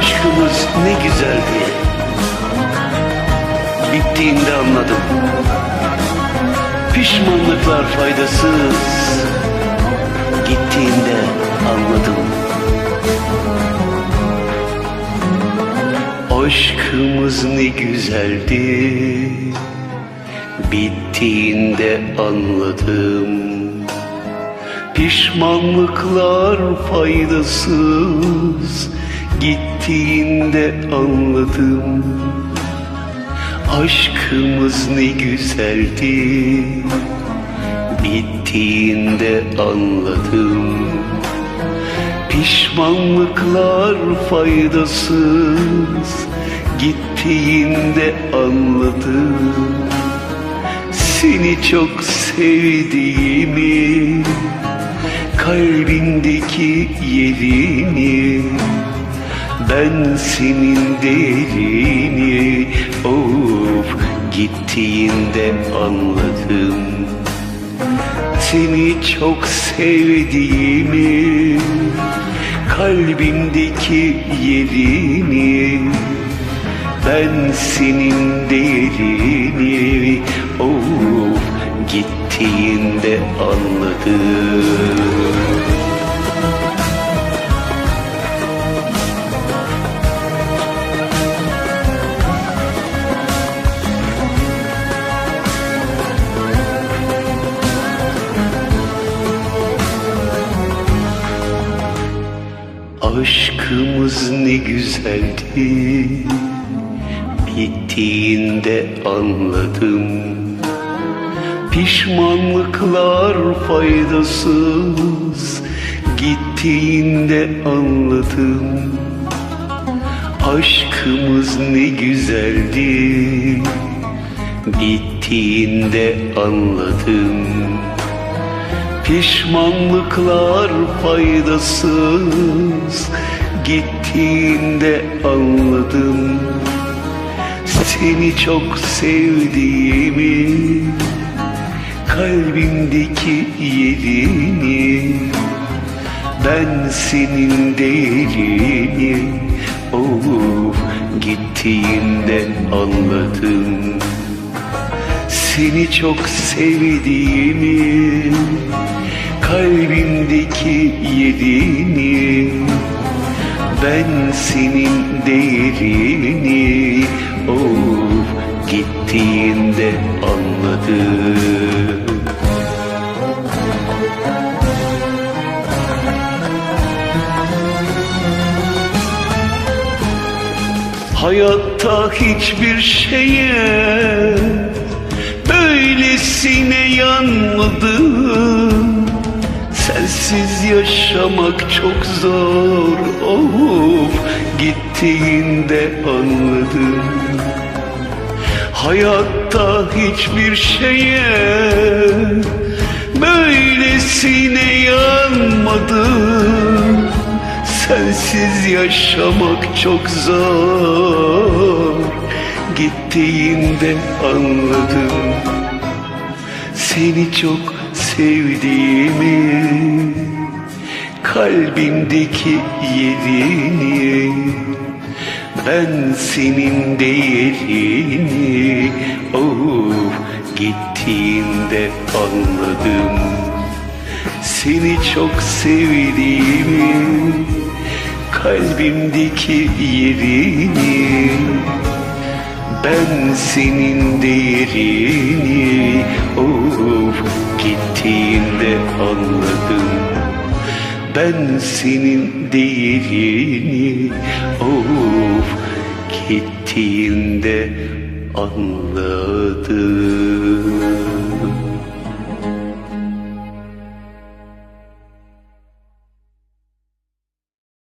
Aşkımız ne güzeldi. Bittiğinde anladım. Pişmanlıklar faydasız. Gittiğinde anladım. Aşkımız ne güzeldi. Bittiğinde anladım. Pişmanlıklar faydasız Gittiğinde anladım Aşkımız ne güzeldi. Bittiğinde anladım Pişmanlıklar faydasız. Gittiğinde anladım Seni çok sevdiğimi Kalbindeki yerini Ben senin değerini Of gittiğinde anladım. Seni çok sevdiğimi Kalbimdeki yerini Ben senin değerini Of gittiğinde anladım Aşkımız ne güzeldi. Bittiğinde anladım. Pişmanlıklar faydasız. Gittiğinde anladım. Aşkımız ne güzeldi. Bittiğinde anladım Pişmanlıklar faydasız. Gittiğinde anladım. Seni çok sevdiğimi Kalbimdeki yerini Ben senin değerini Of gittiğinde anladım seni çok sevdiğimi Kalbimdeki yerini Ben senin değerini Of gittiğinde anladım. Hayatta hiçbir şeye Böylesine yanmadım. Sensiz yaşamak çok zor. Of gittiğinde anladım. Hayatta hiçbir şeye Böylesine yanmadım. Sensiz yaşamak çok zor. Gittiğinde anladım Seni çok sevdiğimi Kalbimdeki yerini Ben senin değerini Of gittiğinde anladım. Seni çok sevdiğimi Kalbimdeki yerini Ben senin değerini Of gittiğinde anladım. Ben senin değerini Of gittiğinde anladım